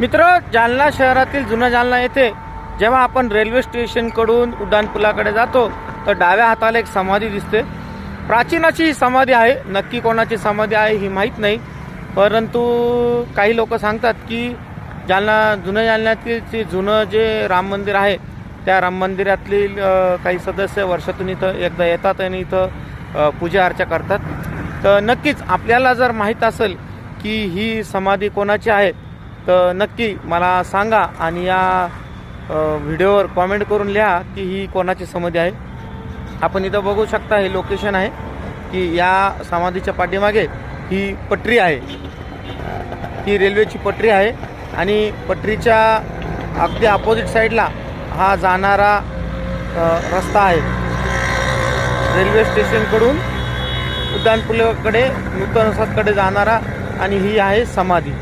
मित्र जालना शहरातील जुना जालना येथे जेव्हा आपण रेल्वे स्टेशनकडून उड्डाणपुलाकडे जातो तर डाव्या हाताला एक समाधी दिसते. प्राचीनाची ही समाधी आहे. नक्की कोणाची समाधी आहे ही माहीत नाही. परंतु काही लोक सांगतात की जालना जुन्या जालन्यातील जे जुनं जे राम मंदिर आहे त्या राम मंदिरातील काही सदस्य वर्षातून इथं एकदा येतात आणि इथं पूजा अर्चा करतात. तर नक्कीच आपल्याला जर माहीत असेल की ही समाधी कोणाची आहे तर नक्की मला सांगा आणि या व्हिडिओवर कॉमेंट करून लिहा की ही कोणाची समाधी आहे. आपण इथं बघू शकता हे लोकेशन आहे की या समाधीच्या पाठीमागे ही पटरी आहे. ही रेल्वेची पटरी आहे आणि पटरीच्या अगदी अपोजिट साईडला हा जाणारा रस्ता आहे. रेल्वे स्टेशनकडून उड्डाणपुलाकडे नूतन जाणारा आणि ही आहे समाधी.